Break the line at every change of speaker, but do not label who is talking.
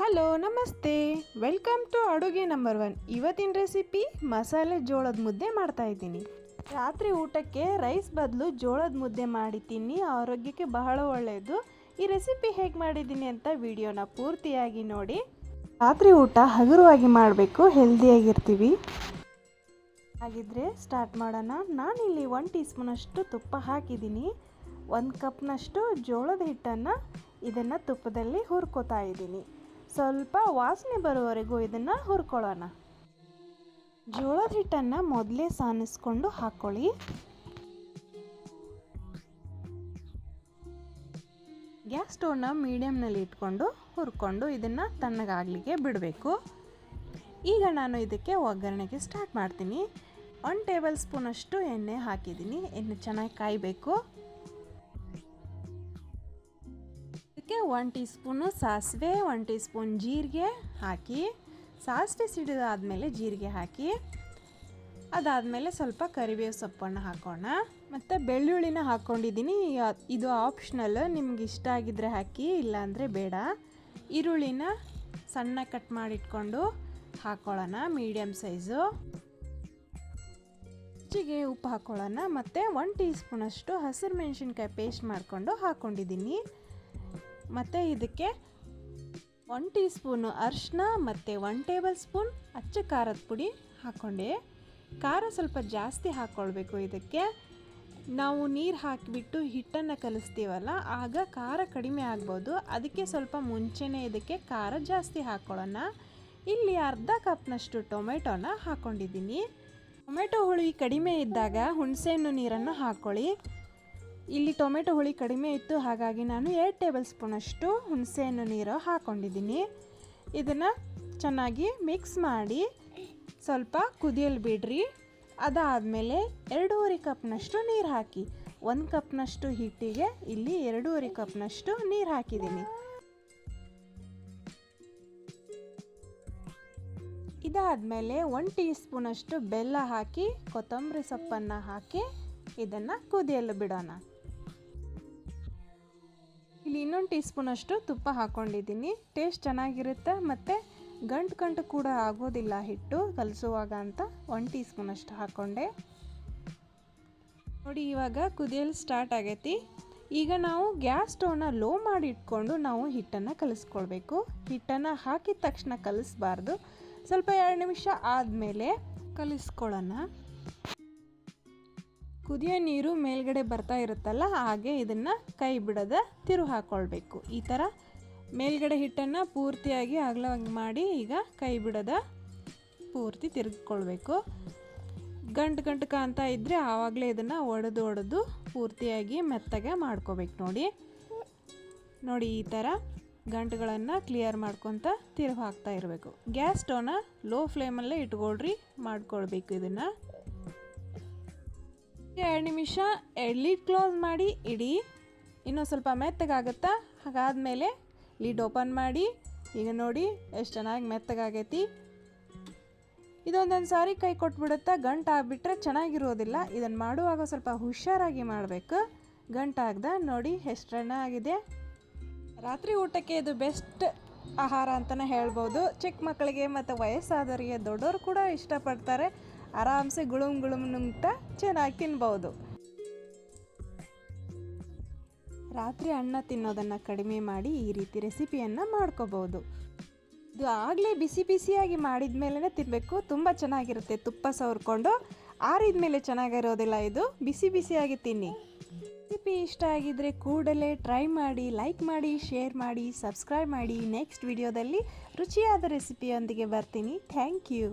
Hello, ನಮಸ್ತೆ. Welcome to ಅಡುಗೆ number one. ಇವತ್ತಿನ ರೆಸಿಪಿ ಮಸಾಲೆ ಜೋಳದ ಮುದ್ದೆ ಮಾಡ್ತಾ ಇದ್ದೀನಿ. ರಾತ್ರಿ ಊಟಕ್ಕೆ ರೈಸ್ ಬದಲು ಜೋಳದ ಮುದ್ದೆ ಮಾಡಿ ತಿನ್ನಿ, ಆರೋಗ್ಯಕ್ಕೆ ಬಹಳ ಒಳ್ಳೆಯದು ಈ ರೆಸಿಪಿ ಹೇಗೆ ಮಾಡಿದ್ದೀನಿ ಅಂತ ವಿಡಿಯೋನ ಪೂರ್ತಿಯಾಗಿ ನೋಡಿ. ರಾತ್ರಿ ಊಟ ಹಗುರವಾಗಿ ಮಾಡಬೇಕು, ಹೆಲ್ದಿಯಾಗಿರ್ತೀವಿ. ಹಾಗಿದ್ರೆ ಸ್ಟಾರ್ಟ್ ಮಾಡೋಣ. ನಾನಿಲ್ಲಿ ಒನ್ ಟೀ ಸ್ಪೂನಷ್ಟು ತುಪ್ಪ ಹಾಕಿದ್ದೀನಿ. ಒಂದು ಕಪ್ನಷ್ಟು ಜೋಳದ ಹಿಟ್ಟನ್ನು ಇದನ್ನು ತುಪ್ಪದಲ್ಲಿ ಹುರ್ಕೋತಾ ಇದ್ದೀನಿ. ಸ್ವಲ್ಪ ವಾಸನೆ ಬರುವವರೆಗೂ ಇದನ್ನು ಹುರ್ಕೊಳ್ಳೋಣ. ಜೋಳದ ಹಿಟ್ಟನ್ನು ಮೊದಲೇ ಸಾನಿಸ್ಕೊಂಡು ಹಾಕ್ಕೊಳ್ಳಿ ಗ್ಯಾಸ್ ಸ್ಟೋವ್ನ ಮೀಡಿಯಮ್ನಲ್ಲಿ ಇಟ್ಕೊಂಡು ಹುರ್ಕೊಂಡು ಇದನ್ನು ತಣ್ಣಗಾಗಲಿಕ್ಕೆ ಬಿಡಬೇಕು. ಈಗ ನಾನು ಇದಕ್ಕೆ ಒಗ್ಗರಣೆಗೆ ಸ್ಟಾರ್ಟ್ ಮಾಡ್ತೀನಿ. ಒನ್ ಟೇಬಲ್ ಸ್ಪೂನಷ್ಟು ಎಣ್ಣೆ ಹಾಕಿದ್ದೀನಿ. ಎಣ್ಣೆ ಚೆನ್ನಾಗಿ ಕಾಯಬೇಕು. ಇದಕ್ಕೆ ಒನ್ ಟೀ ಸ್ಪೂನು ಸಾಸಿವೆ ಒನ್ ಟೀ ಸ್ಪೂನ್ ಜೀರಿಗೆ ಹಾಕಿ, ಸಾಸಿವೆ ಸಿಡಿದಾದಮೇಲೆ ಜೀರಿಗೆ ಹಾಕಿ, ಅದಾದಮೇಲೆ ಸ್ವಲ್ಪ ಕರಿಬೇವು ಸೊಪ್ಪನ್ನು ಹಾಕೋಣ. ಮತ್ತು ಬೆಳ್ಳುಳ್ಳಿನ ಹಾಕ್ಕೊಂಡಿದ್ದೀನಿ ಇದು ಆಪ್ಷನಲ್ ನಿಮ್ಗೆ ಇಷ್ಟ ಆಗಿದ್ರೆ ಹಾಕಿ, ಇಲ್ಲಾಂದರೆ ಬೇಡ. ಈರುಳ್ಳಿನ ಸಣ್ಣ ಕಟ್ ಮಾಡಿಟ್ಕೊಂಡು ಹಾಕ್ಕೊಳ್ಳೋಣ ಮೀಡಿಯಮ್ ಸೈಜು ಹೆಚ್ಚಿಗೆ ಉಪ್ಪು ಹಾಕ್ಕೊಳ್ಳೋಣ ಮತ್ತು ಒನ್ ಟೀ ಸ್ಪೂನಷ್ಟು ಹಸಿರು ಮೆಣಸಿನ್ಕಾಯಿ ಪೇಸ್ಟ್ ಮಾಡಿಕೊಂಡು ಹಾಕ್ಕೊಂಡಿದ್ದೀನಿ ಮತ್ತು ಇದಕ್ಕೆ ಒನ್ ಟೀ ಸ್ಪೂನು ಅರಿಶಿನ ಮತ್ತು ಒನ್ ಟೇಬಲ್ ಸ್ಪೂನ್ ಅಚ್ಚ ಖಾರದ ಪುಡಿ ಹಾಕ್ಕೊಂಡೆ ಖಾರ ಸ್ವಲ್ಪ ಜಾಸ್ತಿ ಹಾಕ್ಕೊಳ್ಬೇಕು ಇದಕ್ಕೆ. ನಾವು ನೀರು ಹಾಕಿಬಿಟ್ಟು ಹಿಟ್ಟನ್ನು ಕಲಿಸ್ತೀವಲ್ಲ, ಆಗ ಖಾರ ಕಡಿಮೆ ಆಗ್ಬೋದು. ಅದಕ್ಕೆ ಸ್ವಲ್ಪ ಮುಂಚೆನೇ ಇದಕ್ಕೆ ಖಾರ ಜಾಸ್ತಿ ಹಾಕ್ಕೊಳ್ಳೋಣ ಇಲ್ಲಿ ಅರ್ಧ ಕಪ್ನಷ್ಟು ಟೊಮೆಟೊನ ಹಾಕ್ಕೊಂಡಿದ್ದೀನಿ ಟೊಮೆಟೊ ಹುಳಿ ಕಡಿಮೆ ಇದ್ದಾಗ ಹುಣಸೆಹಣ್ಣು ನೀರನ್ನು ಹಾಕ್ಕೊಳ್ಳಿ ಇಲ್ಲಿ ಟೊಮೆಟೊ ಹುಳಿ ಕಡಿಮೆ ಇತ್ತು, ಹಾಗಾಗಿ ನಾನು ಎರಡು ಟೇಬಲ್ ಸ್ಪೂನಷ್ಟು ಹುಣಸೆಹಣ್ಣು ನೀರು ಹಾಕ್ಕೊಂಡಿದ್ದೀನಿ ಇದನ್ನು ಚೆನ್ನಾಗಿ ಮಿಕ್ಸ್ ಮಾಡಿ ಸ್ವಲ್ಪ ಕುದಿಯಲು ಬಿಡ್ರಿ. ಅದಾದಮೇಲೆ ಎರಡೂವರೆ ಕಪ್ನಷ್ಟು ನೀರು ಹಾಕಿ, ಒಂದು ಕಪ್ನಷ್ಟು ಹಿಟ್ಟಿಗೆ ಇಲ್ಲಿ ಎರಡೂವರೆ ಕಪ್ನಷ್ಟು ನೀರು ಹಾಕಿದ್ದೀನಿ. ಇದಾದಮೇಲೆ ಒನ್ ಟೀ ಸ್ಪೂನಷ್ಟು ಬೆಲ್ಲ ಹಾಕಿ, ಕೊತ್ತಂಬರಿ ಸೊಪ್ಪನ್ನು ಹಾಕಿ ಇದನ್ನು ಕುದಿಯಲು ಬಿಡೋಣ. ಇನ್ನೊಂದು ಟೀ ಸ್ಪೂನಷ್ಟು ತುಪ್ಪ ಹಾಕ್ಕೊಂಡಿದ್ದೀನಿ. ಟೇಸ್ಟ್ ಚೆನ್ನಾಗಿರುತ್ತೆ ಮತ್ತು ಗಂಟು ಗಂಟು ಕೂಡ ಆಗೋದಿಲ್ಲ ಹಿಟ್ಟು ಕಲಿಸುವಾಗ ಅಂತ ಒಂದು ಟೀ ಸ್ಪೂನಷ್ಟು ಹಾಕ್ಕೊಂಡೆ ನೋಡಿ ಇವಾಗ ಕುದಿಯಲು ಸ್ಟಾರ್ಟ್ ಆಗೈತಿ. ಈಗ ನಾವು ಗ್ಯಾಸ್ ಸ್ಟವ್ನ ಲೋ ಮಾಡಿ ಇಟ್ಕೊಂಡು ನಾವು ಹಿಟ್ಟನ್ನು ಕಲಿಸ್ಕೊಳ್ಬೇಕು. ಹಿಟ್ಟನ್ನು ಹಾಕಿದ ತಕ್ಷಣ ಕಲಿಸ್ಬಾರ್ದು. ಸ್ವಲ್ಪ ಎರಡು ನಿಮಿಷ ಆದಮೇಲೆ ಕಲಿಸ್ಕೊಳ್ಳೋಣ. ಕುದಿಯೋ ನೀರು ಮೇಲ್ಗಡೆ ಬರ್ತಾ ಇರುತ್ತಲ್ಲ, ಹಾಗೆ ಇದನ್ನು ಕೈ ಬಿಡದ ತಿರು ಹಾಕ್ಕೊಳ್ಬೇಕು ಈ ಥರ ಮೇಲ್ಗಡೆ ಹಿಟ್ಟನ್ನು ಪೂರ್ತಿಯಾಗಿ ಅಗಲವಾಗಿ ಮಾಡಿ ಈಗ ಕೈ ಬಿಡದ ಪೂರ್ತಿ ತಿರುಗಿಕೊಳ್ಬೇಕು. ಗಂಟು ಗಂಟು ಕಾಣ್ತಾ ಇದ್ದರೆ ಆವಾಗಲೇ ಇದನ್ನು ಒಡೆದು ಒಡೆದು ಪೂರ್ತಿಯಾಗಿ ಮೆತ್ತಗೆ ಮಾಡ್ಕೋಬೇಕು ನೋಡಿ. ನೋಡಿ ಈ ಥರ ಗಂಟುಗಳನ್ನು ಕ್ಲಿಯರ್ ಮಾಡ್ಕೊತ ತಿರು ಹಾಕ್ತಾ ಇರಬೇಕು. ಗ್ಯಾಸ್ ಸ್ಟೋವ್ನ ಲೋ ಫ್ಲೇಮಲ್ಲೇ ಇಟ್ಕೊಳ್ರಿ, ಮಾಡ್ಕೊಳ್ಬೇಕು ಇದನ್ನು. ಎರಡು ನಿಮಿಷ ಲಿಡ್ ಕ್ಲೋಸ್ ಮಾಡಿ ಇಡಿ. ಇನ್ನೂ ಸ್ವಲ್ಪ ಮೆತ್ತಗಾಗುತ್ತಾ? ಹಾಗಾದಮೇಲೆ ಲೀಡ್ ಓಪನ್ ಮಾಡಿ. ಈಗ ನೋಡಿ ಎಷ್ಟು ಚೆನ್ನಾಗಿ ಮೆತ್ತಗಾಗೈತಿ. ಇದೊಂದೊಂದು ಸಾರಿ ಕೈ ಕೊಟ್ಬಿಡುತ್ತಾ? ಗಂಟು ಆಗಿಬಿಟ್ರೆ ಚೆನ್ನಾಗಿರೋದಿಲ್ಲ. ಇದನ್ನು ಮಾಡುವಾಗ ಸ್ವಲ್ಪ ಹುಷಾರಾಗಿ ಮಾಡಬೇಕು. ಗಂಟಾಗ್ದ ನೋಡಿ ಎಷ್ಟು ಆಗಿದೆ. ರಾತ್ರಿ ಊಟಕ್ಕೆ ಇದು ಬೆಸ್ಟ್ ಆಹಾರ ಅಂತಲೇ ಹೇಳ್ಬೋದು. ಚಿಕ್ಕ ಮಕ್ಕಳಿಗೆ ಮತ್ತು ವಯಸ್ಸಾದವರಿಗೆ ದೊಡ್ಡವರು ಕೂಡ ಇಷ್ಟಪಡ್ತಾರೆ. ಆರಾಮ್ಸೆ ಗುಳುಮ್ ಗುಳುಮ್ ನುಂಗ್ತ ಚೆನ್ನಾಗಿ ತಿನ್ಬೋದು. ರಾತ್ರಿ ಅನ್ನ ತಿನ್ನೋದನ್ನು ಕಡಿಮೆ ಮಾಡಿ ಈ ರೀತಿ ರೆಸಿಪಿಯನ್ನು ಮಾಡ್ಕೋಬೋದು. ಇದು ಆಗಲೇ ಬಿಸಿ ಬಿಸಿಯಾಗಿ ಮಾಡಿದ ಮೇಲೇ ತಿನ್ನಬೇಕು ತುಂಬ ಚೆನ್ನಾಗಿರುತ್ತೆ ತುಪ್ಪ ಸವರ್ಕೊಂಡು. ಆರಿದ ಮೇಲೆ ಚೆನ್ನಾಗಿರೋದಿಲ್ಲ ಇದು, ಬಿಸಿ ಬಿಸಿಯಾಗಿ ತಿನ್ನಿ. ರೆಸಿಪಿ ಇಷ್ಟ ಆಗಿದ್ದರೆ ಕೂಡಲೇ ಟ್ರೈ ಮಾಡಿ, ಲೈಕ್ ಮಾಡಿ, ಶೇರ್ ಮಾಡಿ, ಸಬ್ಸ್ಕ್ರೈಬ್ ಮಾಡಿ. ನೆಕ್ಸ್ಟ್ ವಿಡಿಯೋದಲ್ಲಿ ರುಚಿಯಾದ ರೆಸಿಪಿಯೊಂದಿಗೆ ಬರ್ತೀನಿ. Thank you.